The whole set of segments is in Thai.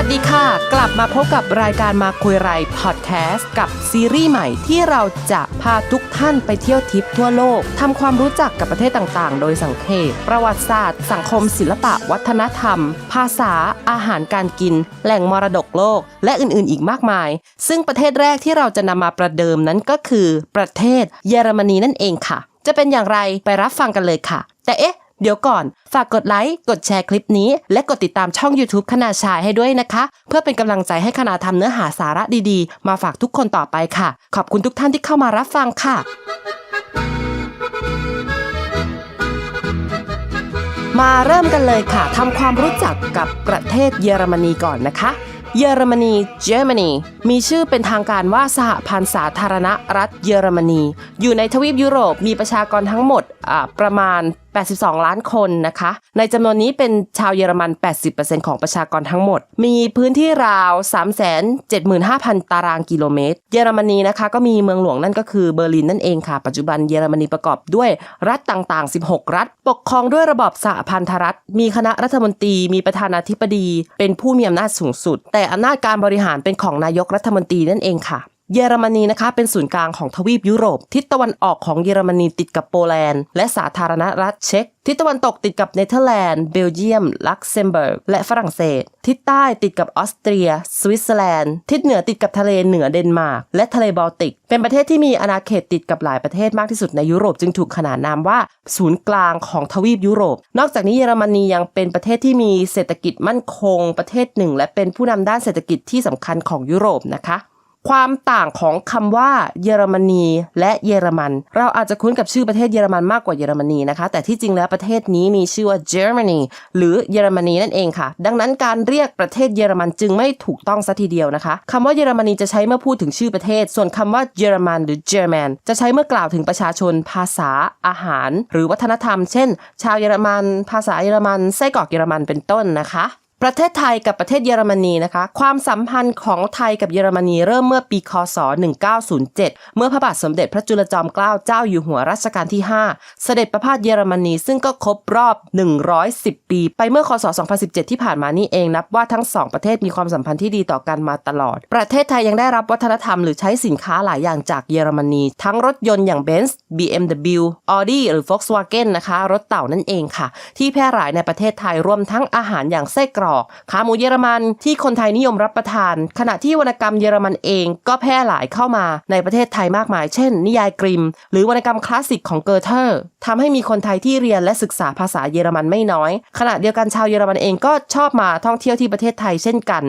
วัสดีค่ะ กลับมาพบกับรายการมาคุยไรพอดแคสต์กับซีรีส์ใหม่ที่เราจะพาทุกท่านไปเที่ยวทิปทั่วโลกทำความรู้จักกับประเทศต่างๆ โดยสังเขปประวัติศาสตร์ สังคมศิลปะ วัฒนธรรม ภาษา อาหารการกิน แหล่งมรดกโลก และอื่นๆ อีกมากมาย ซึ่งประเทศแรกที่เราจะนำมาประเดิมนั้นก็คือ ประเทศเยอรมนีนั่นเองค่ะ จะเป็นอย่างไรไปรับฟังกันเลยค่ะ แต่เอ๊ะ เดี๋ยวก่อน ฝากกดไลค์ กดแชร์คลิปนี้ และกดติดตามช่อง YouTube คณาชายให้ด้วยนะคะ เพื่อเป็นกำลังใจให้คณาทำเนื้อหาสาระดีๆ มาฝากทุกคนต่อไปค่ะ ขอบคุณทุกท่านที่เข้ามารับฟังค่ะ มาเริ่มกันเลยค่ะทำความรู้จักกับประเทศเยอรมนีก่อนนะคะเยอรมนี Germany มีชื่อเป็นทางการว่าสหพันธ์สาธารณรัฐเยอรมนี อยู่ในทวีปยุโรปมีประชากรทั้งหมดประมาณ 82 ล้านคนนะคะ ในจำนวนนี้เป็นชาวเยอรมัน 80%ของประชากรทั้งหมด มีพื้นที่ราว 375,000 ตารางกิโลเมตร เยอรมนีนะคะ ก็มีเมืองหลวงนั่นก็คือเบอร์ลินนั่นเองค่ะ ปัจจุบันเยอรมนีประกอบด้วยรัฐต่างๆ 16 รัฐ ปกครองด้วยระบอบสหพันธรัฐ มีคณะรัฐมนตรี มีประธานาธิบดี เป็นผู้มีอำนาจสูงสุด แต่อำนาจการบริหารเป็นของนายกรัฐมนตรีนั่นเองค่ะ เยอรมนีนะคะเป็นศูนย์กลางของทวีปยุโรป ทิศตะวันออกของเยอรมนีติดกับโปแลนด์ และสาธารณรัฐเช็กทิศตะวันตกติดกับเนเธอร์แลนด์ เบลเยียม ลักเซมเบิร์ก และฝรั่งเศส ทิศใต้ติดกับออสเตรีย สวิตเซอร์แลนด์ ทิศเหนือติดกับทะเลเหนือเดนมาร์ก และทะเลบอลติก เป็นประเทศที่มีอาณาเขตติดกับหลายประเทศมากที่สุดในยุโรปจึงถูกขนานนามว่า ศูนย์กลางของทวีปยุโรป นอกจากนี้เยอรมนียังเป็นประเทศที่มีเศรษฐกิจมั่นคงประเทศหนึ่ง และเป็นผู้นำด้านเศรษฐกิจที่สำคัญของยุโรปนะคะ ความต่างของคำว่าเยอรมนีและเยอรมัน เราอาจจะคุ้นกับชื่อประเทศเยอรมันมากกว่าเยอรมนีนะคะ แต่ที่จริงแล้วประเทศนี้มีชื่อว่า Germany หรือเยอรมนีนั่นเองค่ะ ดังนั้นการเรียกประเทศเยอรมันจึงไม่ถูกต้องซะทีเดียวนะคะคำว่าเยอรมนีจะใช้เมื่อพูดถึงชื่อประเทศ ส่วนคำว่าเยอรมันหรือ German จะใช้เมื่อกล่าวถึงประชาชน ภาษาอาหาร หรือวัฒนธรรม เช่น ชาวเยอรมัน ภาษาเยอรมันไส้กรอกเยอรมันเป็นต้นนะคะ ประเทศไทยกับประเทศเยอรมนีนะคะ ความสัมพันธ์ของไทยกับเยอรมนีเริ่มเมื่อปีคศ 1907 เมื่อพระบาทสมเด็จพระจุลจอมเกล้าเจ้าอยู่หัวรัชกาลที่ 5 เสด็จประพาสเยอรมนีซึ่งก็ครบรอบ 110 ปี ไปเมื่อคศ 2017 ที่ผ่านมานี่เองนับว่าทั้งสองประเทศมีความสัมพันธ์ที่ดีต่อกันมาตลอด ประเทศไทยยังได้รับวัฒนธรรมหรือใช้สินค้าหลายอย่างจากเยอรมนี ทั้งรถยนต์อย่าง Benz BMW Audi หรือ Volkswagen นะคะ รถเต่านั่นเองค่ะ ที่แพร่หลายในประเทศไทยรวมทั้งอาหารอย่างไส้กรอกขาหมูเยอรมันที่คนไทยนิยมรับประทาน ขณะที่วรรณกรรมเยอรมันเองก็แพร่หลายเข้ามาในประเทศไทยมากมาย เช่น นิยายกริม หรือวรรณกรรมคลาสสิกของเกอเทอร์ทำให้มีคนไทยที่เรียนและศึกษาภาษาเยอรมันไม่น้อย ขณะเดียวกันชาวเยอรมันเองก็ชอบมาท่องเที่ยวที่ประเทศไทยเช่นกัน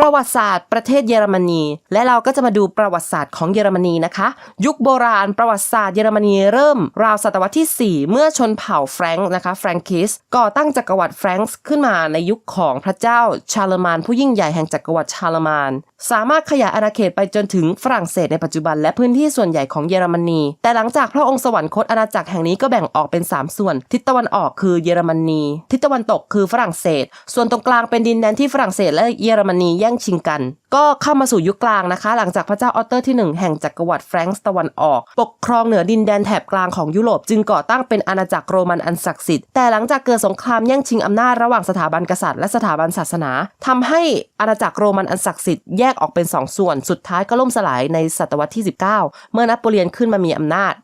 ประวัติศาสตร์ประเทศเยอรมนี และเราก็จะมาดูประวัติศาสตร์ของเยอรมนีนะคะ ยุคโบราณประวัติศาสตร์เยอรมนีเริ่มราวศตวรรษที่ 4 เมื่อชนเผ่าแฟรงค์นะคะแฟรงกิสก่อตั้งจักรวรรดิแฟรงค์ขึ้นมาในยุคของพระเจ้าชาร์ลมานผู้ยิ่งใหญ่แห่งจักรวรรดิชาร์ลมาน สามารถขยายอาณาเขตไปจนถึงฝรั่งเศสในปัจจุบันและพื้นที่ส่วนใหญ่ของเยอรมนี แต่หลังจากพระองค์สวรรคตอาณาจักรแห่งนี้ก็แบ่งออกเป็น 3 ส่วน ทิศตะวันออกคือเยอรมนี ทิศตะวันตกคือฝรั่งเศส ส่วนตรงกลางเป็นดินแดนที่ฝรั่งเศสและเยอรมนีแยย่งชิงกัน ก็เข้ามาสู่ยุคกลางนะคะ หลังจากพระเจ้าออตเตอร์ที่ 1 แห่งจักรวรรดิแฟรงก์ตะวันออก ปกครองเหนือดินแดนแถบกลางของยุโรปจึงก่อตั้งเป็นอาณาจักรโรมันอันศักดิ์สิทธิ์แต่หลังจากเกิดสงครามแย่งชิงอำนาจระหว่างสถาบันกษัตริย์และสถาบันศาสนาทำให้อาณาจักรโรมันอันศักดิ์สิทธิ์แยกออกเป็นสองส่วน สุดท้ายก็ล่มสลายในศตวรรษที่ 19 เมื่อนโปเลียนขึ้นมามีอำนาจ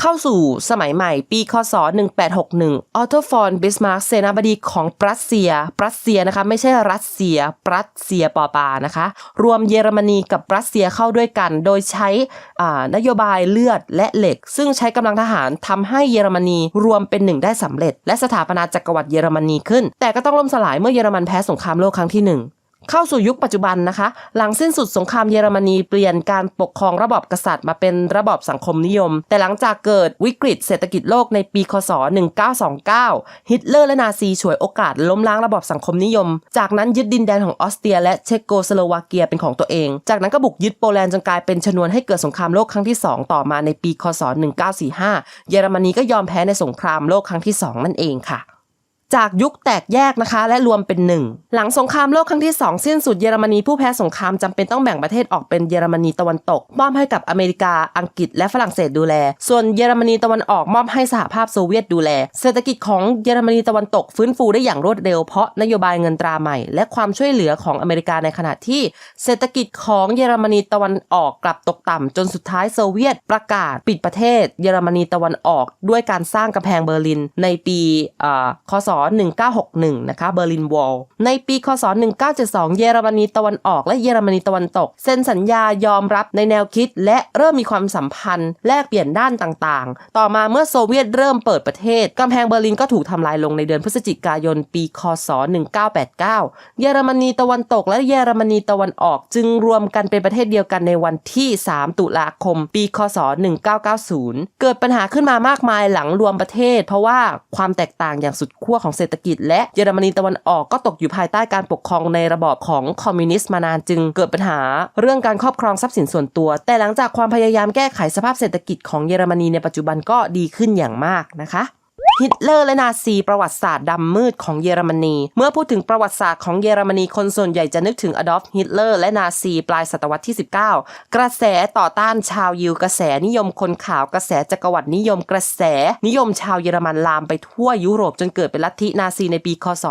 เข้าสู่สมัยใหม่ปีคศ 1861 ออโตฟอนบิสมาร์กเสนาบดีของปรัสเซีย ปรัสเซียนะคะไม่ใช่รัสเซีย ปรัสเซียปอปานะคะ รวมเยอรมนีกับปรัสเซียเข้าด้วยกัน โดยใช้นโยบายเลือดและเหล็ก ซึ่งใช้กำลังทหารทำให้เยอรมนีรวมเป็นหนึ่งได้สำเร็จ และสถาปนาจักรวรรดิเยอรมนีขึ้น แต่ก็ต้องล่มสลายเมื่อเยอรมันแพ้สงครามโลกครั้งที่หนึ่ง เข้าสู่ยุคปัจจุบันนะคะ หลังสิ้นสุดสงครามเยอรมนีเปลี่ยนการปกครองระบอบกษัตริย์มาเป็นระบอบสังคมนิยม แต่หลังจากเกิดวิกฤตเศรษฐกิจโลกในปี คศ 1929 ฮิตเลอร์และนาซีฉวยโอกาสล้มล้างระบอบสังคมนิยม จากนั้นยึดดินแดนของออสเตรีย และเชโกสโลวาเกียเป็นของตัวเอง จากนั้นก็บุกยึดโปแลนด์จนกลายเป็นชนวนให้เกิดสงครามโลกครั้งที่ 2 ต่อมาในปี คศ 1945 เยอรมนีก็ยอมแพ้ในสงครามโลกครั้งที่ 2 นั่นเองค่ะ จากยุคแตกแยกนะคะ และรวมเป็นหนึ่งหลังสงครามโลกครั้งที่ 2 สิ้นสุดเยอรมนีผู้แพ้สงครามจำเป็นต้องแบ่งประเทศออกเป็นเยอรมนีตะวันตก มอบให้กับอเมริกาอังกฤษและฝรั่งเศสดูแล ส่วนเยอรมนีตะวันออกมอบให้สหภาพโซเวียตดูแล เศรษฐกิจของเยอรมนีตะวันตกฟื้นฟูได้อย่างรวดเร็วเพราะนโยบายเงินตราใหม่ และความช่วยเหลือของอเมริกาในขณะที่ เศรษฐกิจของเยอรมนีตะวันออกกลับตกต่ำจนสุดท้ายโซเวียตประกาศปิดประเทศ เยอรมนีตะวันออก ด้วยการสร้างกำแพงเบอร์ลินในปีคศ1961 นะคะเบอร์ลินวอลในปีคศ 1972 เยอรมนีตะวันออกและเยอรมนีตะวันตก เซ็นสัญญายอมรับในแนวคิด และเริ่มมีความสัมพันธ์ แลกเปลี่ยนด้านต่างๆ ต่อมาเมื่อโซเวียตเริ่มเปิดประเทศกำแพงเบอร์ลินก็ถูกทำลายลงในเดือนพฤศจิกายนปี คศ 1989 เยอรมนีตะวันตกและเยอรมนีตะวันออก จึงรวมกันเป็นประเทศเดียวกันในวันที่ 3 ตุลาคม ปี คศ 1990 เกิดปัญหาขึ้นมามากมายหลังรวมประเทศ เพราะว่าความแตกต่างอย่างสุดขั้วของเศรษฐกิจ และเยอรมนีตะวันออกก็ตกอยู่ภายใต้การปกครองในระบอบของคอมมิวนิสต์มานานจึงเกิดปัญหา เรื่องการครอบครองทรัพย์สินส่วนตัว แต่หลังจากความพยายามแก้ไขสภาพเศรษฐกิจของเยอรมนีในปัจจุบันก็ดีขึ้นอย่างมากนะคะ ฮิตเลอร์และนาซีประวัติศาสตร์ดำมืดของเยอรมนี เมื่อพูดถึงประวัติศาสตร์ของเยอรมนีคนส่วนใหญ่จะนึกถึงอดอล์ฟฮิตเลอร์และนาซีปลายศตวรรษที่ 19 กระแสต่อต้านชาวยิวกระแสนิยมคนขาวกระแสจักรวรรดินิยมกระแส นิยมชาวเยอรมันลามไปทั่วยุโรปจนเกิดเป็นลัทธินาซีในปีคศ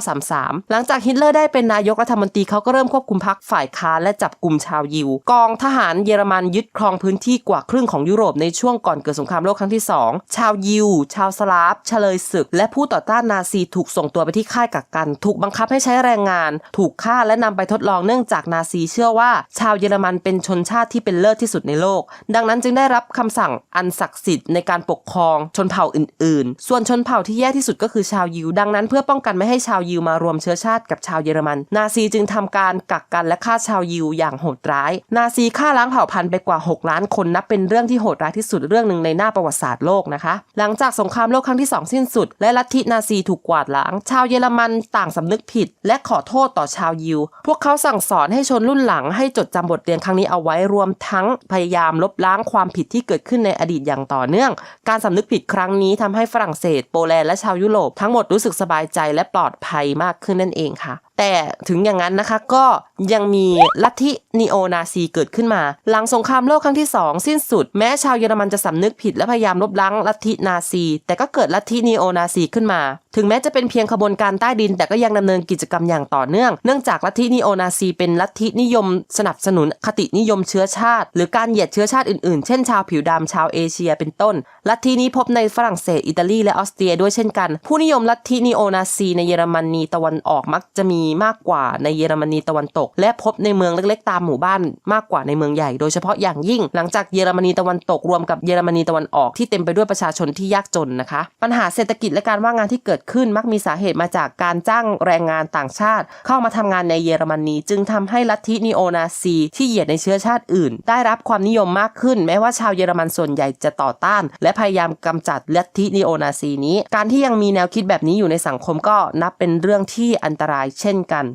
1933 หลังจากฮิตเลอร์ได้เป็นนายกรัฐมนตรีเขาก็เริ่มควบคุมพรรคฝ่ายค้านและจับกลุ่มชาวยิว กองทหารเยอรมันยึดครองพื้นที่กว่าครึ่งของยุโรปในช่วงก่อนเกิดสงครามโลกครั้งที่สองชาวยิว ชาวสลาฟเฉลยศึก และผู้ต่อต้านนาซีถูกส่งตัวไปที่ค่ายกักกัน ถูกบังคับให้ใช้แรงงาน ถูกฆ่าและนำไปทดลองเนื่องจากนาซีเชื่อว่า ชาวเยอรมันเป็นชนชาติที่เป็นเลิศที่สุดในโลก ดังนั้นจึงได้รับคำสั่งอันศักดิ์สิทธิ์ในการปกครองชนเผ่าอื่น ๆ ส่วนชนเผ่าที่แย่ที่สุดก็คือชาวยิว ดังนั้นเพื่อป้องกันไม่ให้ชาวยิวมารวมเชื้อชาติกับชาวเยอรมัน นาซีจึงทำการกักกันและฆ่าชาวยิวอย่างโหดร้าย นาซีฆ่าล้างเผ่าพันธุ์ไปกว่า 6 ล้านคนนับเป็นเรื่องที่โหดร้ายที่สุดเรื่องหนึ่งในหน้าประวัติศาสตร์โลกนะคะ หลังจากสงครามโลกครั้งที่สองสิ้นสุด และลัทธินาซีถูกกวาดล้าง ชาวเยอรมันต่างสำนึกผิด และขอโทษต่อชาวยิว พวกเขาสั่งสอนให้ชนรุ่นหลังให้จดจำบทเรียนครั้งนี้เอาไว้รวมทั้งพยายามลบล้างความผิดที่เกิดขึ้นในอดีตอย่างต่อเนื่อง การสำนึกผิดครั้งนี้ทำให้ฝรั่งเศส โปแลนด์และชาวยุโรปทั้งหมดรู้สึกสบายใจและปลอดภัยมากขึ้นนั่นเองค่ะ แต่ถึงอย่างนั้นนะคะก็ยังมีลัทธินีโอนาซีเกิดขึ้นมา หลังสงครามโลกครั้งที่ 2 สิ้นสุด แม้ชาวเยอรมันจะสำนึกผิดและพยายามลบล้างลัทธินาซี แต่ก็เกิดลัทธินีโอนาซีขึ้นมา ถึงแม้จะเป็นเพียงขบวนการใต้ดิน แต่ก็ยังดำเนินกิจกรรมอย่างต่อเนื่อง เนื่องจากลัทธินีโอนาซีเป็นลัทธินิยมสนับสนุนคตินิยมเชื้อชาติ หรือการเหยียดเชื้อชาติอื่นๆ เช่นชาวผิวดำชาวเอเชียเป็นต้น ลัทธินี้พบในฝรั่งเศสอิตาลีและออสเตรียด้วยเช่นกัน ผู้นิยมลัทธินีโอนาซีในเยอรมนีตะวันออกมักจะมีมากกว่าในเยอรมนีตะวันตก และพบในเมืองเล็กๆ ตามหมู่บ้านมากกว่าในเมืองใหญ่ โดยเฉพาะอย่างยิ่ง หลังจากเยอรมนีตะวันตกรวมกับเยอรมนีตะวันออกที่เต็มไปด้วยประชาชนที่ยากจนนะคะ ปัญหาเศรษฐกิจและการว่างงานที่เกิดขึ้นมักมีสาเหตุมาจากการจ้างแรงงานต่างชาติ เข้ามาทำงานในเยอรมนี จึงทำให้ลัทธินีโอนาซี ที่เหยียดในเชื้อชาติอื่น ได้รับความนิยมมากขึ้น แม้ว่าชาวเยอรมันส่วนใหญ่จะต่อต้าน และพยายามกำจัดลัทธินีโอนาซีนี้ การที่ยังมีแนวคิดแบบนี้อยู่ในสังคมก็นับเป็นเรื่องที่อันตรายเช่นกัน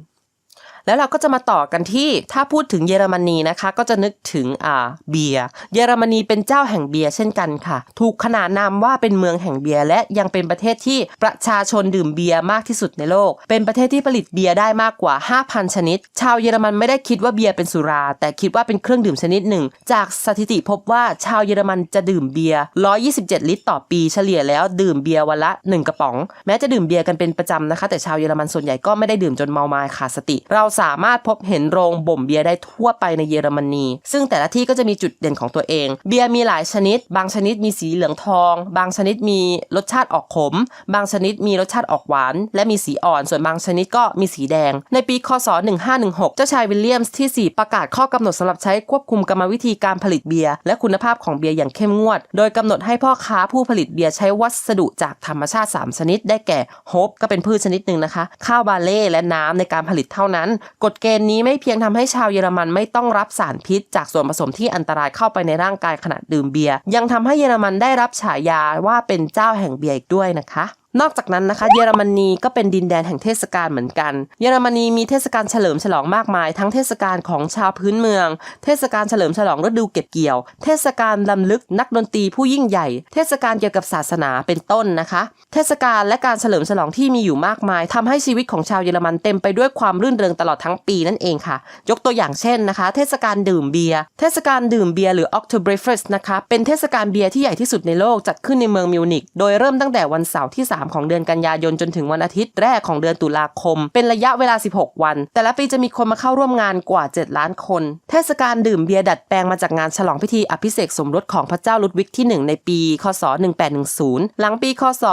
แล้วเราก็จะมาต่อกันที่ถ้าพูดถึงเยอรมนีนะคะ ก็จะนึกถึงอ่าเบียร์เยอรมนีเป็นเจ้าแห่งเบียร์เช่นกันค่ะ ถูกขนานนามว่าเป็นเมืองแห่งเบียร์และยังเป็นประเทศที่ประชาชนดื่มเบียร์มากที่สุดในโลก เป็นประเทศที่ผลิตเบียร์ได้มากกว่า 5,000 ชนิด ชาวเยอรมันไม่ได้คิดว่าเบียร์เป็นสุรา แต่คิดว่าเป็นเครื่องดื่มชนิดหนึ่ง จากสถิติพบว่าชาวเยอรมันจะดื่มเบียร์ 127 ลิตรต่อปีเฉลี่ยแล้วดื่มเบียร์วันละ 1 กระป๋อง แม้จะดื่มเบียร์กันเป็นประจำนะคะ แต่ชาวเยอรมันส่วนใหญ่ก็ไม่ได้ดื่มจนเมาไมาขาดสติ เราสามารถพบเห็นโรงบ่มเบียร์ได้ทั่วไปในเยอรมนี ซึ่งแต่ละที่ก็จะมีจุดเด่นของตัวเอง เบียร์มีหลายชนิด บางชนิดมีสีเหลืองทอง บางชนิดมีรสชาติออกขม บางชนิดมีรสชาติออกหวาน และมีสีอ่อน ส่วนบางชนิดก็มีสีแดง ในปี คศ 1516 เจ้าชายวิลเลียมส์ที่ 4 ประกาศข้อกำหนดสำหรับใช้ควบคุมกรรมวิธีการผลิตเบียร์และคุณภาพของเบียร์อย่างเข้มงวด โดยกำหนดให้พ่อค้าผู้ผลิตเบียร์ใช้วัสดุจากธรรมชาติ 3 ชนิด ได้แก่โฮปก็เป็นพืชชนิดหนึ่งนะคะ ข้าวบาเล่และน้ำในการผลิตเท่านั้นกฎเกณฑ์นี้ไม่เพียงทำให้ชาวเยอรมันไม่ต้องรับสารพิษ จากส่วนผสมที่อันตรายเข้าไปในร่างกายขณะดื่มเบียร์ยังทำให้เยอรมันได้รับฉายาว่าเป็นเจ้าแห่งเบียร์อีกด้วยนะคะ นอกจากนั้นนะคะเยอรมนีก็เป็นดินแดนแห่งเทศกาลเหมือนกัน เยอรมนีมีเทศกาลเฉลิมฉลองมากมาย ทั้งเทศกาลของชาวพื้นเมือง เทศกาลเฉลิมฉลองฤดูเก็บเกี่ยว เทศกาลลำลึกนักดนตรีผู้ยิ่งใหญ่ เทศกาลเกี่ยวกับศาสนาเป็นต้นนะคะ เทศกาลและการเฉลิมฉลองที่มีอยู่มากมายทำให้ชีวิตของชาวเยอรมันเต็มไปด้วยความรื่นเริงตลอดทั้งปีนั่นเองค่ะ ยกตัวอย่างเช่นนะคะ เทศกาลดื่มเบียร์ เทศกาลดื่มเบียร์หรือ Oktoberfest นะคะ เป็นเทศกาลเบียร์ที่ใหญ่ที่สุดในโลกจัดขึ้นในเมืองมิวนิก โดยเริ่มตั้งแต่วันเสาร์ที่3ของเดือนกันยายนจนถึงวันอาทิตย์แรกของเดือนตุลาคม เป็นระยะเวลา 16 วัน แต่ละปีจะมีคนมาเข้าร่วมงานกว่า 7 ล้านคน เทศกาลดื่มเบียร์ดัดแปลงมาจากงานฉลองพิธีอภิเษกสมรสของพระเจ้าลุดวิกที่ 1 ในปี คศ 1810 หลังปี คศ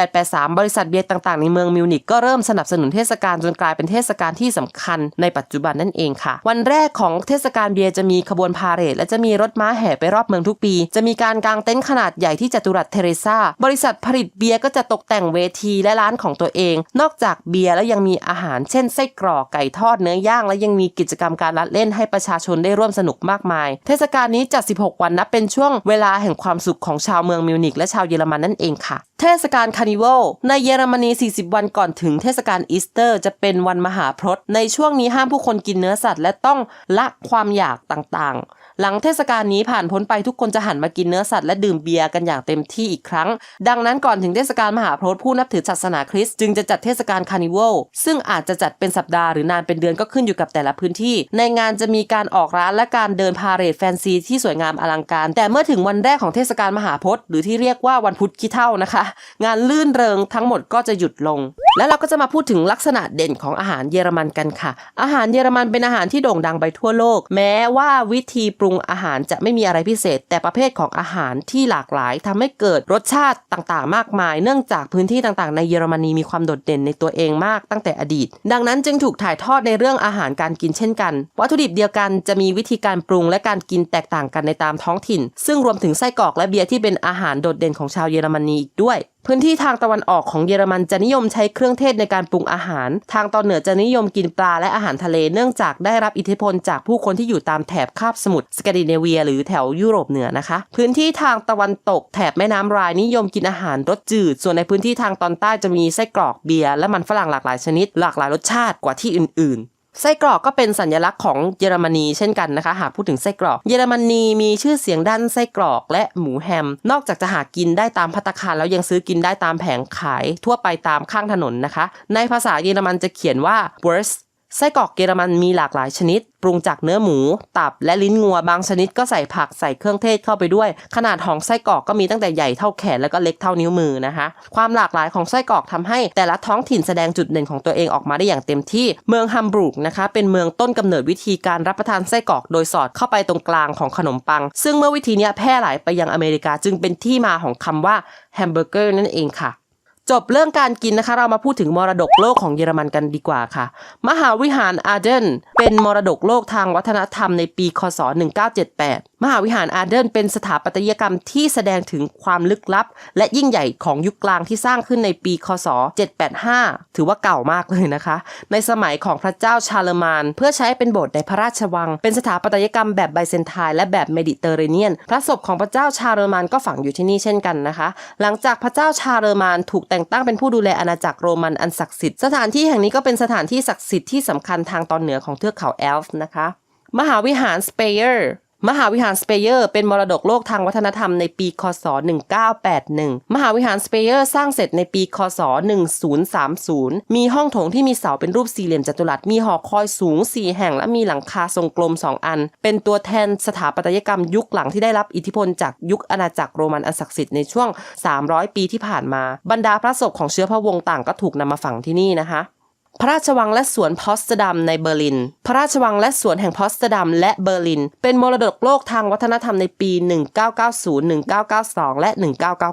1883 บริษัทเบียร์ต่าง ๆ ในเมืองมิวนิกก็เริ่มสนับสนุนเทศกาลจนกลายเป็นเทศกาลที่สำคัญในปัจจุบันนั่นเองค่ะ วันแรกของเทศกาลเบียร์จะมีขบวนพาเหรดและจะมีรถม้าแห่ไปรอบเมืองทุกปี จะมีการกางเต็นท์ขนาดใหญ่ที่จัตุรัสเทเรซาบริษัทผลิตเบียร์ก็จะตกแต่งเวทีและร้านของตัวเอง นอกจากเบียร์แล้วยังมีอาหารเช่นไส้กรอกไก่ทอดเนื้อย่าง และยังมีกิจกรรมการละเล่นให้ประชาชนได้ร่วมสนุกมากมาย เทศกาลนี้จัด 16 วันนับเป็นช่วงเวลาแห่งความสุขของชาวเมืองมิวนิกและชาวเยอรมันนั่นเองค่ะเทศกาลคาร์นิวัลในเยอรมนี 40 วันก่อนถึงเทศกาลอีสเตอร์ จะเป็นวันมหาพรตในช่วงนี้ห้ามผู้คนกินเนื้อสัตว์ และต้องละความอยากต่างๆ หลังเทศกาลนี้ผ่านพ้นไปทุกคนจะหันมากินเนื้อสัตว์และดื่มเบียร์กันอย่างเต็มที่อีกครั้ง ดังนั้นก่อนถึงเทศกาลมหาพรตผู้นับถือศาสนาคริสต์จึงจะจัดเทศกาลคาร์นิวัลซึ่งอาจจะจัดเป็นสัปดาห์หรือนานเป็นเดือนก็ขึ้นอยู่กับแต่ละพื้นที่ ในงานจะมีการออกร้านและการเดินพาเหรดแฟนซีที่สวยงามอลังการ แต่เมื่อถึงวันแรกของเทศกาลมหาพรตหรือที่เรียกว่าวันพุธขี้เท่านะคะ งานลื่นเริงทั้งหมดก็จะหยุดลงแล้วเราก็จะมาพูดถึงลักษณะเด่นของอาหารเยอรมันกันค่ะ อาหารเยอรมันเป็นอาหารที่โด่งดังไปทั่วโลก แม้ว่าวิธีปรุงอาหารจะไม่มีอะไรพิเศษ แต่ประเภทของอาหารที่หลากหลายทำให้เกิดรสชาติต่างๆ มากมาย เนื่องจากพื้นที่ต่างๆ ในเยอรมนีมีความโดดเด่นในตัวเองมากตั้งแต่อดีต ดังนั้นจึงถูกถ่ายทอดในเรื่องอาหารการกินเช่นกัน วัตถุดิบเดียวกันจะมีวิธีการปรุงและการกินแตกต่างกันในตามท้องถิ่น ซึ่งรวมถึงไส้กรอกและเบียร์ที่เป็นอาหารโดดเด่นของชาวเยอรมนีอีกด้วย พื้นที่ทางตะวันออกของเยอรมันจะนิยมใช้เครื่องเทศในการปรุงอาหาร ทางตอนเหนือจะนิยมกินปลาและอาหารทะเลเนื่องจากได้รับอิทธิพลจากผู้คนที่อยู่ตามแถบคาบสมุทรสแกนดิเนเวีย หรือแถวยุโรปเหนือนะคะ พื้นที่ทางตะวันตกแถบแม่น้ำรายนิยมกินอาหารรสจืด ส่วนในพื้นที่ทางตอนใต้จะมีไส้กรอกเบียร์และมันฝรั่งหลากหลายชนิด หลากหลายรสชาติกว่าที่อื่น ๆ ไส้กรอกก็เป็นสัญลักษณ์ของเยอรมนีเช่นกันนะคะ หากพูดถึงไส้กรอก เยอรมนีมีชื่อเสียงด้านไส้กรอกและหมูแฮม นอกจากจะหากินได้ตามพัตคารแล้วยังซื้อกินได้ตามแผงขายทั่วไปตามข้างถนนนะคะ ในภาษาเยอรมันจะเขียนว่า wurst ไส้กรอกเยอรมันมีหลากหลายชนิด ปรุงจากเนื้อหมู ตับและลิ้นงัวบางชนิดก็ใส่ผักใส่เครื่องเทศเข้าไปด้วย ขนาดของไส้กรอกก็มีตั้งแต่ใหญ่เท่าแขนแล้วก็เล็กเท่านิ้วมือนะคะ ความหลากหลายของไส้กรอกทำให้แต่ละท้องถิ่นแสดงจุดเด่นของตัวเองออกมาได้อย่างเต็มที่ เมืองฮัมบูร์กนะคะเป็นเมืองต้นกำเนิดวิธีการรับประทานไส้กรอกโดยสอดเข้าไปตรงกลางของขนมปัง ซึ่งเมื่อวิธีนี้แพร่หลายไปยังอเมริกาจึงเป็นที่มาของคำว่าแฮมเบอร์เกอร์นั่นเองค่ะ จบเรื่องการกินนะคะ เรามาพูดถึงมรดกโลกของเยอรมันกันดีกว่าค่ะ มหาวิหารอาเดน เป็นมรดกโลกทางวัฒนธรรมในปี คศ 1978 มหาวิหารอาเดน เป็นสถาปัตยกรรมที่แสดงถึงความลึกลับ และยิ่งใหญ่ของยุคกลางที่สร้างขึ้นในปี คศ 785 ถือว่าเก่ามากเลยนะคะ ในสมัยของพระเจ้าชาเลมาน เพื่อใช้เป็นโบสถ์ในพระราชวัง เป็นสถาปัตยกรรมแบบไบเซนไทน์และแบบเมดิเตอร์เรเนียน พระศพของพระเจ้าชาเลมานก็ฝังอยู่ที่นี่เช่นกันนะคะ หลังจากพระเจ้าชาเลมานถูกแต่งตั้งเป็นผู้ดูแลอาณาจักรโรมันอันศักดิ์สิทธิ์สถานที่แห่งนี้ก็เป็นสถานที่ศักดิ์สิทธิ์ที่สำคัญทางตอนเหนือของเทือกเขาแอลฟ์นะคะ มหาวิหารสเปเยอร์ มหาวิหารสเปเยอร์เป็นมรดกโลกทางวัฒนธรรมในปี คศ 1981 มหาวิหารสเปเยอร์สร้างเสร็จในปี คศ 1030 มีห้องโถงที่มีเสาเป็นรูปสี่เหลี่ยมจัตุรัส มีหอคอยสูง 4 แห่ง และมีหลังคาทรงกลม 2 อัน เป็นตัวแทนสถาปัตยกรรมยุคหลังที่ได้รับอิทธิพลจากยุคอาณาจักรโรมันอันศักดิ์สิทธิ์ในช่วง 300 ปีที่ผ่านมา บรรดาพระศพของเชื้อพระวงศ์ต่างก็ถูกนำมาฝังที่นี่นะคะ พระราชวังและสวนพอสต์ดัมในเบอร์ลิน พระราชวังและสวนแห่งพอสต์ดัมและเบอร์ลิน เป็นมรดกโลกทางวัฒนธรรมในปี 1990 1992 และ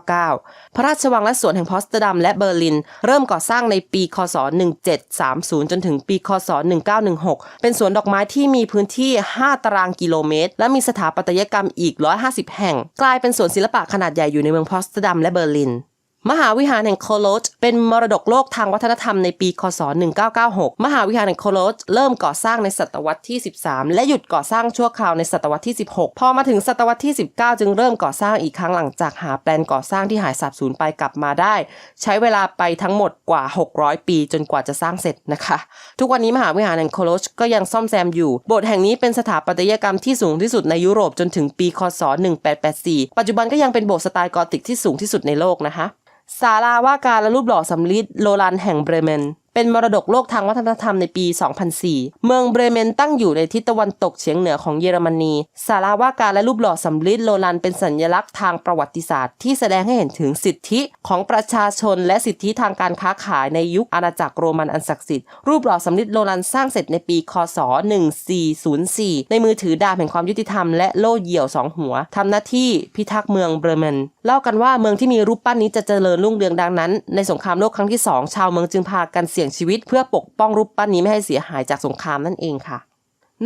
1999 พระราชวังและสวนแห่งพอสต์ดัมและเบอร์ลิน เริ่มก่อสร้างในปีคศ 1730 จนถึงปีคศ 1916 เป็นสวนดอกไม้ที่มีพื้นที่ 5 ตารางกิโลเมตร และมีสถาปัตยกรรมอีก 150 แห่ง กลายเป็นสวนศิลปะขนาดใหญ่อยู่ในเมืองพอสต์ดัมและเบอร์ลิน มหาวิหารแห่งโคโลจเป็นมรดกโลกทางวัฒนธรรมในปี คศ 1996 มหาวิหารแห่งโคโลจเริ่มก่อสร้างในศตวรรษที่ 13 และหยุดก่อสร้างชั่วคราวในศตวรรษที่ 16 พอมาถึงศตวรรษที่ 19 จึงเริ่มก่อสร้างอีกครั้งหลังจากหาแปลนก่อสร้างที่หายสาบสูญไปกลับมาได้ ใช้เวลาไปทั้งหมดกว่า 600 ปีจนกว่าจะสร้างเสร็จนะคะ ทุกวันนี้มหาวิหารแห่งโคโลจก็ยังซ่อมแซมอยู่ โบสถ์แห่งนี้เป็นสถาปัตยกรรมที่สูงที่สุดในยุโรปจนถึงปี คศ 1884 ปัจจุบันก็ยังเป็นโบสถ์สไตล์กอธิกที่สูงที่สุดในโลกนะคะ ศาลาว่าการและรูปหล่อสำริดโลลันแห่งเบรเมน เป็นมรดกโลกทางวัฒนธรรมในปี 2004 เมืองเบรเมนตั้งอยู่ในทิศตะวันตกเฉียงเหนือของเยอรมนีศาลาว่าการและรูปหล่อสำริดโลลันเป็นสัญลักษณ์ทางประวัติศาสตร์ที่แสดงให้เห็นถึงสิทธิของประชาชน และสิทธิทางการค้าขายในยุคอาณาจักรโรมันอันศักดิ์สิทธิ์รูปหล่อสำริดโลลันสร้างเสร็จในปี คศ 1404 ในมือถือดาบแห่งความยุติธรรมและโล่เหยี่ยวสองหัวทำหน้าที่พิทักษ์เมืองเบรเมนเล่ากันว่าเมืองที่มีรูปปั้นนี้จะเจริญรุ่งเรืองดังนั้น ในสงครามโลกครั้งที่สองชาวเมืองจึงพากันเสี่ยงชีวิตเพื่อปกป้องรูปปั้นนี้ไม่ให้เสียหายจากสงครามนั่นเองค่ะ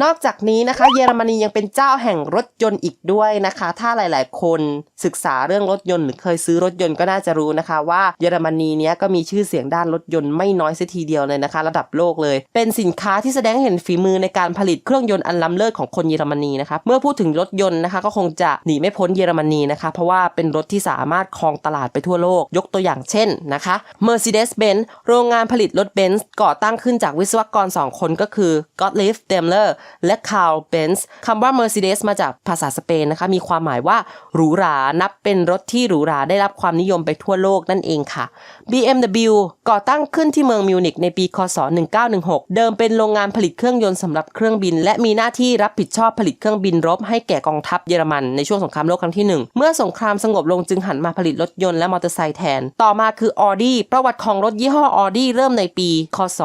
นอกจากนี้นะคะ เยอรมนียังเป็นเจ้าแห่งรถยนต์อีกด้วยนะคะ ถ้าหลายๆ คนศึกษาเรื่องรถยนต์หรือเคยซื้อรถยนต์ก็น่าจะรู้นะคะ ว่าเยอรมนีเนี้ยก็มีชื่อเสียงด้านรถยนต์ไม่น้อยเสียทีเดียวเลยนะคะ ระดับโลกเลย เป็นสินค้าที่แสดงเห็นฝีมือในการผลิตเครื่องยนต์อันล้ำเลิศของคนเยอรมนีนะคะเมื่อพูดถึงรถยนต์นะคะ ก็คงจะหนีไม่พ้นเยอรมนีนะคะ เพราะว่าเป็นรถที่สามารถครองตลาดไปทั่วโลก ยกตัวอย่างเช่นนะคะ Mercedes-Benz โรงงานผลิตรถเบนซ์ก่อตั้งขึ้นจากวิศวกรสองคนก็คือ Gottlieb Daimler และ Karl Benz คำว่า Mercedes มาจากภาษาสเปนนะคะมีความหมายว่าหรูหรา นับเป็นรถที่หรูหราได้รับความนิยมไปทั่วโลกนั่นเองค่ะ BMW ก่อตั้งขึ้นที่เมืองมิวนิกในปี คศ 1916 เดิมเป็นโรงงานผลิตเครื่องยนต์สำหรับเครื่องบิน และมีหน้าที่รับผิดชอบผลิตเครื่องบินรบ ให้แก่กองทัพเยอรมันในช่วงสงครามโลกครั้งที่ 1 เมื่อสงครามสงบลงจึงหันมาผลิตรถยนต์และมอเตอร์ไซค์แทน ต่อมาคือ Audi ประวัติของรถยี่ห้อ Audi เริ่มในปี คศ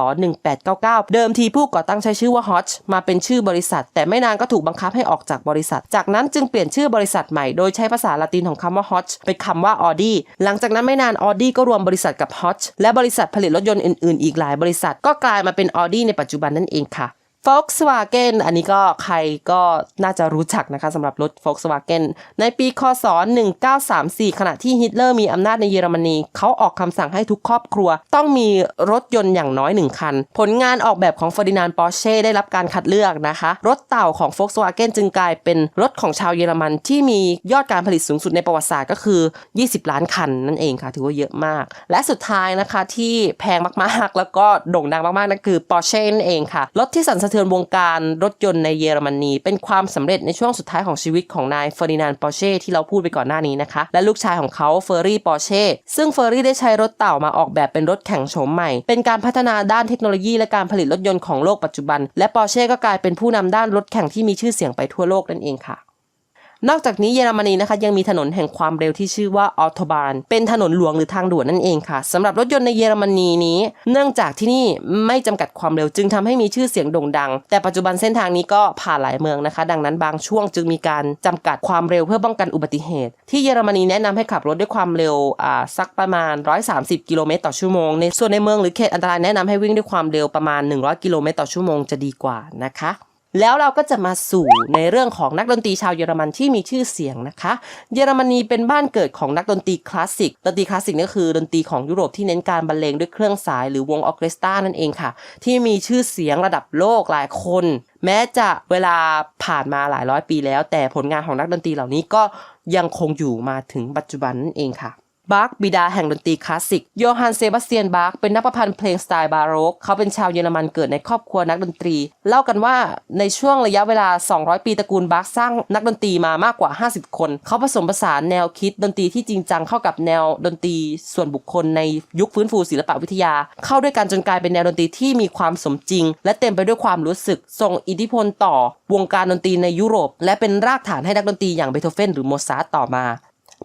1899 เดิมทีผู้ก่อตั้งใช้ชื่อว่า Hodge มาเป็นชื่อบริษัท แต่ไม่นานก็ถูกบังคับให้ออกจากบริษัท จากนั้นจึงเปลี่ยนชื่อบริษัทใหม่โดยใช้ภาษาละตินของคำว่า Hodge เป็นคำว่า Audi หลังจากนั้นไม่นาน Audi ก็รวมบริษัทกับ Hodge และบริษัทผลิตรถยนต์อื่นๆ อีกหลายบริษัท ก็กลายมาเป็น Audi ในปัจจุบันนั่นเองค่ะ Volkswagen อันนี้ก็ใครก็น่าจะรู้จักนะคะสำหรับรถ Volkswagen ในปีคศ 1934 ขณะที่ฮิตเลอร์มีอำนาจในเยอรมนี เขาออกคำสั่งให้ทุกครอบครัว ต้องมีรถยนต์อย่างน้อยหนึ่งคัน ผลงานออกแบบของเฟอร์ดินานด์ปอร์เช่ได้รับการคัดเลือกนะคะ รถเต่าของ Volkswagen จึงกลายเป็นรถของชาวเยอรมันที่มียอดการผลิตสูงสุดในประวัติศาสตร์ก็คือ 20 ล้านคันนั่นเองค่ะ ถือว่าเยอะมาก และสุดท้ายนะคะที่แพงมากๆ แล้วก็โด่งดังมากๆนั่นคือ Porsche นั่นเองค่ะรถที่สั่นสะเทือนวงการรถยนต์ในเยอรมนี เป็นความสำเร็จในช่วงสุดท้ายของชีวิตของนายเฟอร์ดินานด์ปอร์เช่ที่เราพูดไปก่อนหน้านี้นะคะ และลูกชายของเขาเฟอร์รี่ปอร์เช่ซึ่งเฟอร์รี่ได้ใช้รถเต่ามาออกแบบเป็นรถแข่งโฉมใหม่ เป็นการพัฒนาด้านเทคโนโลยีและการผลิตรถยนต์ของโลกปัจจุบัน และปอร์เช่ก็กลายเป็นผู้นำด้านรถแข่งที่มีชื่อเสียงไปทั่วโลกนั่นเองค่ะ นอกจากนี้เยอรมนีนะคะยังมีถนนแห่งความเร็วที่ชื่อว่าออโตบานเป็นถนนหลวงหรือทางด่วนนั่นเองค่ะสำหรับรถยนต์ในเยอรมนีนี้ เนื่องจากที่นี่ไม่จำกัดความเร็วจึงทำให้มีชื่อเสียงโด่งดัง แต่ปัจจุบันเส้นทางนี้ก็ผ่านหลายเมืองนะคะ ดังนั้นบางช่วงจึงมีการจำกัดความเร็วเพื่อป้องกันอุบัติเหตุ ที่เยอรมนีแนะนำให้ขับรถด้วยความเร็วอ่าสักประมาณ 130 กิโลเมตรต่อชั่วโมงในส่วนในเมืองหรือเขตอันตรายแนะนำให้วิ่งด้วยความเร็วประมาณ 100 กิโลเมตรต่อชั่วโมงจะดีกว่านะคะ แล้วเราก็จะมาสู่ในเรื่องของนักดนตรีชาวเยอรมันที่มีชื่อเสียงนะคะ เยอรมนีเป็นบ้านเกิดของนักดนตรีคลาสสิก ดนตรีคลาสสิกนี่คือดนตรีของยุโรปที่เน้นการบรรเลงด้วยเครื่องสายหรือวงออเคสตรานั่นเองค่ะ ที่มีชื่อเสียงระดับโลกหลายคน แม้จะเวลาผ่านมาหลายร้อยปีแล้ว แต่ผลงานของนักดนตรีเหล่านี้ก็ยังคงอยู่มาถึงปัจจุบันนั่นเองค่ะ บาร์กบิดาแห่งดนตรีคลาสสิกโยฮันเซบาสเตียนบาร์กเป็นนักประพันธ์เพลงสไตล์บาโรก เขาเป็นชาวเยอรมันเกิดในครอบครัวนักดนตรี เล่ากันว่าในช่วงระยะเวลา 200 ปีตระกูลบาร์กสร้างนักดนตรีมามากกว่า 50 คน เขาผสมผสานแนวคิดดนตรีที่จริงจังเข้ากับแนวดนตรีส่วนบุคคลในยุคฟื้นฟูศิลปวิทยา เข้าด้วยกันจนกลายเป็นแนวดนตรีที่มีความสมจริง และเต็มไปด้วยความรู้สึกส่งอิทธิพลต่อวงการดนตรีในยุโรป และเป็นรากฐานให้นักดนตรีอย่างเบโธเฟนหรือโมซาร์ทต่อมา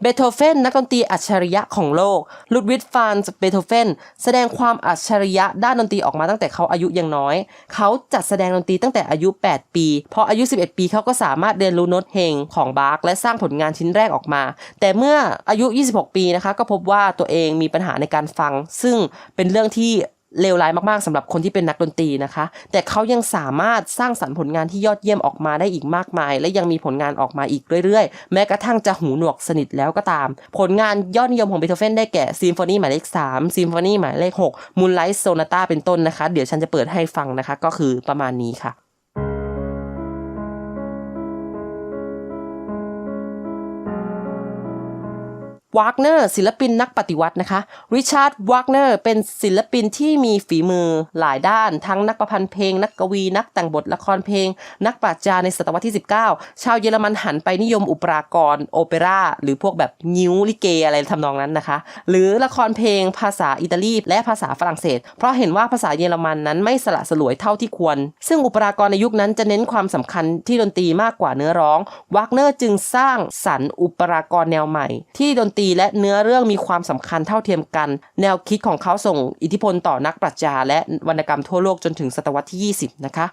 เบโธเฟนนักดนตรีอัจฉริยะของโลกลุดวิดฟานเบโธเฟนแสดงความอัจฉริยะด้านดนตรีออกมาตั้งแต่เขาอายุยังน้อย เขาจัดแสดงดนตรีตั้งแต่อายุ 8 ปี พออายุ 11 ปีเขาก็สามารถเรียนรู้โน้ตเฮงของบาร์กและสร้างผลงานชิ้นแรกออกมา แต่เมื่ออายุ 26 ปีนะคะก็พบว่าตัวเองมีปัญหาในการฟัง ซึ่งเป็นเรื่องที่ เลวร้ายมากๆสำหรับคนที่เป็นนักดนตรีนะคะ แต่เขายังสามารถสร้างสรรค์ผลงานที่ยอดเยี่ยมออกมาได้อีกมากมาย และยังมีผลงานออกมาอีกเรื่อยๆ แม้กระทั่งจะหูหนวกสนิทแล้วก็ตาม ผลงานยอดนิยมของเบโธเฟนได้แก่ซิมโฟนีหมายเลข3ซิมโฟนีหมายเลข6มูนไลท์โซนาตาเป็นต้นนะคะ เดี๋ยวฉันจะเปิดให้ฟังนะคะ ก็คือประมาณนี้ค่ะ วากเนอร์ศิลปินนักปฏิวัตินะคะริชาร์ดวากเนอร์เป็นศิลปินที่มีฝีมือหลายด้าน ทั้งนักประพันธ์เพลง นักกวี นักแต่งบทละครเพลง นักปราชญาในศตวรรษที่ 19 ชาวเยอรมันหันไปนิยมอุปรากรโอเปร่าหรือพวกแบบงิ้วลิเกอะไรทำนองนั้นนะคะ หรือละครเพลงภาษาอิตาลีและภาษาฝรั่งเศส เพราะเห็นว่าภาษาเยอรมันนั้นไม่สละสลวยเท่าที่ควร ซึ่งอุปรากรในยุคนั้นจะเน้นความสำคัญที่ดนตรีมากกว่าเนื้อร้องวากเนอร์จึงสร้างสรรค์อุปรากรแนวใหม่ ที่ดนตรีและเนื้อเรื่องมีความสำคัญเท่าเทียมกัน แนวคิดของเขาส่งอิทธิพลต่อนักปรัชญาและวรรณกรรมทั่วโลกจนถึงศตวรรษที่ 20 นะคะ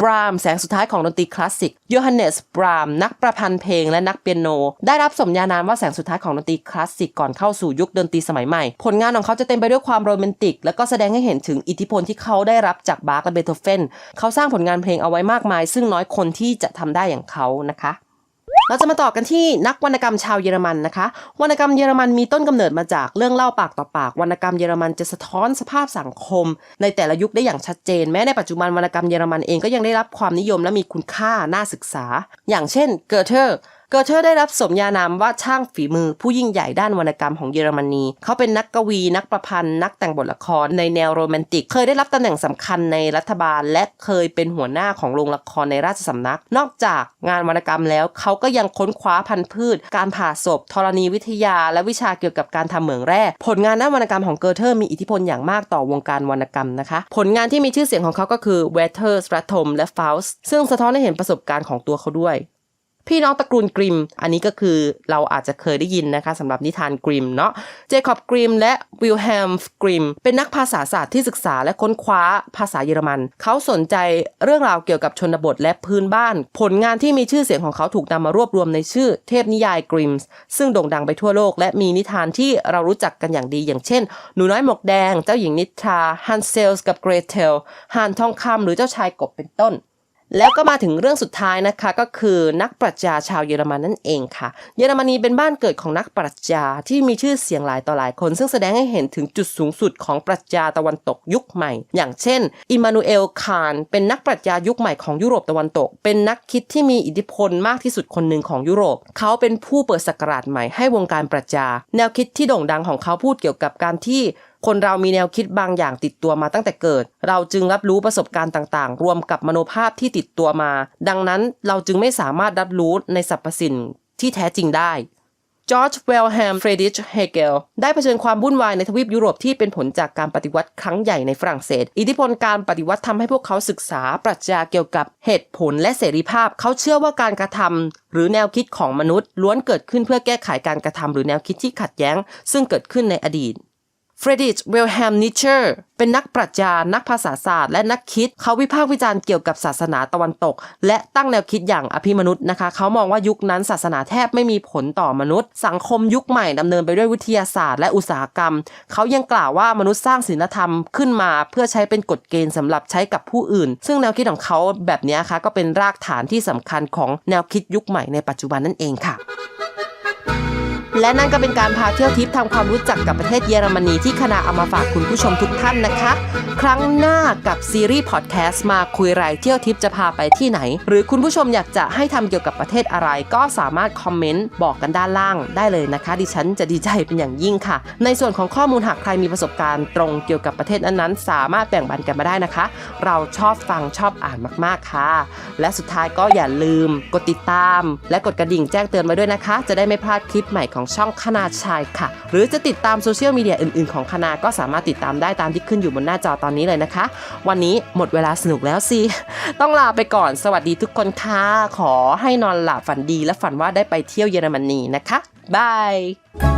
บรามแสงสุดท้ายของดนตรีคลาสสิกโยฮันเนส บรามนักประพันธ์เพลงและนักเปียโน ได้รับสมญานามว่าแสงสุดท้ายของดนตรีคลาสสิกก่อนเข้าสู่ยุคดนตรีสมัยใหม่ ผลงานของเขาจะเต็มไปด้วยความโรแมนติก และก็แสดงให้เห็นถึงอิทธิพลที่เขาได้รับจากบาร์กและเบโธเฟน เขาสร้างผลงานเพลงเอาไว้มากมาย ซึ่งน้อยคนที่จะทำได้อย่างเขานะคะ เราจะมาต่อกันที่นักวรรณกรรมชาวเยอรมันนะคะ วรรณกรรมเยอรมันมีต้นกำเนิดมาจากเรื่องเล่าปากต่อปาก วรรณกรรมเยอรมันจะสะท้อนสภาพสังคม ในแต่ละยุคได้อย่างชัดเจน แม้ในปัจจุบันวรรณกรรมเยอรมันเองก็ยังได้รับความนิยมและมีคุณค่าน่าศึกษา อย่างเช่น เกอเทอร์ เกอเทอร์ได้รับสมญานามว่าช่างฝีมือผู้ยิ่งใหญ่ด้านวรรณกรรมของเยอรมนี เขาเป็นนักกวี นักประพันธ์ นักแต่งบทละครในแนวโรแมนติก เคยได้รับตำแหน่งสำคัญในรัฐบาล และเคยเป็นหัวหน้าของโรงละครในราชสำนัก นอกจากงานวรรณกรรมแล้ว เขาก็ยังค้นคว้าพันธุ์พืช การผ่าศพธรณีวิทยา และวิชาเกี่ยวกับการทำเหมืองแร่ ผลงานด้านวรรณกรรมของเกอเทอร์มีอิทธิพลอย่างมากต่อวงการวรรณกรรมนะคะ ผลงานที่มีชื่อเสียงของเขาก็คือเวเทอร์สตรัทมและฟาสซึ่งสะท้อนให้เห็นประสบการณ์ของตัวเขาด้วย พี่น้องตระกูลกริม อันนี้ก็คือเราอาจจะเคยได้ยินนะคะสำหรับนิทานกริมเนาะเจคอบกริมและวิลแฮมกริมเป็นนักภาษาศาสตร์ที่ศึกษาและค้นคว้าภาษาเยอรมัน เขาสนใจเรื่องราวเกี่ยวกับชนบทและพื้นบ้าน ผลงานที่มีชื่อเสียงของเขาถูกนำมารวบรวมในชื่อเทพนิยายกริมส์ซึ่งโด่งดังไปทั่วโลก และมีนิทานที่เรารู้จักกันอย่างดี อย่างเช่น หนูน้อยหมวกแดง เจ้าหญิงนิทราฮันเซลส์กับเกรเทลฮานทองคำหรือเจ้าชายกบเป็นต้น แล้วก็มาถึงเรื่องสุดท้ายนะคะก็คือนักปรัชญาชาวเยอรมันนั่นเองค่ะ เยอรมนีเป็นบ้านเกิดของนักปรัชญาที่มีชื่อเสียงหลายต่อหลายคน ซึ่งแสดงให้เห็นถึงจุดสูงสุดของปรัชญาตะวันตกยุคใหม่ อย่างเช่น อิมานูเอล คานเป็นนักปรัชญายุคใหม่ของยุโรปตะวันตก เป็นนักคิดที่มีอิทธิพลมากที่สุดคนหนึ่งของยุโรป เขาเป็นผู้เปิดสกราชใหม่ให้วงการปรัชญา แนวคิดที่โด่งดังของเขาพูดเกี่ยวกับการที่ คนเรามีแนวคิดบางอย่างติดตัวมาตั้งแต่เกิด เราจึงรับรู้ประสบการณ์ต่างๆ รวมกับมโนภาพที่ติดตัวมา ดังนั้นเราจึงไม่สามารถรับรู้ในสรรพสิ่งที่แท้จริงได้จอร์จเวลแฮมเฟรดิชเฮเกลได้เผชิญความวุ่นวายในทวีปยุโรปที่เป็นผลจากการปฏิวัติครั้งใหญ่ในฝรั่งเศส อิทธิพลการปฏิวัติทำให้พวกเขาศึกษาปรัชญาเกี่ยวกับเหตุผลและเสรีภาพ เขาเชื่อว่าการกระทำหรือแนวคิดของมนุษย์ ล้วนเกิดขึ้นเพื่อแก้ไขการกระทำหรือแนวคิดที่ขัดแย้ง ซึ่งเกิดขึ้นในอดีต เฟรดิชเวลแฮมนิเชอร์เป็นนักปรัชญา นักภาษาศาสตร์ และนักคิด เขาวิพากษ์วิจารณ์เกี่ยวกับศาสนาตะวันตก และตั้งแนวคิดอย่างอภิมนุษย์นะคะ เขามองว่ายุคนั้นศาสนาแทบไม่มีผลต่อมนุษย์ สังคมยุคใหม่ดำเนินไปด้วยวิทยาศาสตร์ และอุตสาหกรรม เขายังกล่าวว่ามนุษย์สร้างศีลธรรมขึ้นมา เพื่อใช้เป็นกฎเกณฑ์สำหรับใช้กับผู้อื่น ซึ่งแนวคิดของเขาแบบนี้ค่ะก็เป็นรากฐานที่สำคัญของแนวคิดยุคใหม่ในปัจจุบันนั่นเองค่ะ และนั่นก็เป็นการพาเที่ยวทิปทำความรู้จักกับประเทศเยอรมนีที่คณะเอามาฝากคุณผู้ชมทุกท่านนะคะ ครั้งหน้ากับซีรีส์พอดแคสต์มาคุยรายเที่ยวทิปจะพาไปที่ไหน หรือคุณผู้ชมอยากจะให้ทำเกี่ยวกับประเทศอะไร ก็สามารถคอมเมนต์บอกกันด้านล่างได้เลยนะคะ ดิฉันจะดีใจเป็นอย่างยิ่งค่ะ ในส่วนของข้อมูลหากใครมีประสบการณ์ตรงเกี่ยวกับประเทศนั้นๆ สามารถแบ่งปันกันมาได้นะคะ เราชอบฟังชอบอ่านมากๆค่ะ และสุดท้ายก็อย่าลืม กดติดตาม และกดกระดิ่งแจ้งเตือนไว้ด้วยนะคะ จะได้ไม่พลาดคลิปใหม่ของช่องคณาชายค่ะ หรือจะติดตามโซเชียลมีเดียอื่นๆของคณาก็สามารถติดตามได้ตามที่ขึ้นอยู่บนหน้าจอตอนนี้เลยนะคะ วันนี้หมดเวลาสนุกแล้วสิ ต้องลาไปก่อนสวัสดีทุกคนค่ะขอให้นอนหลับฝันดีและฝันว่าได้ไปเที่ยวเยอรมนีนะคะบาย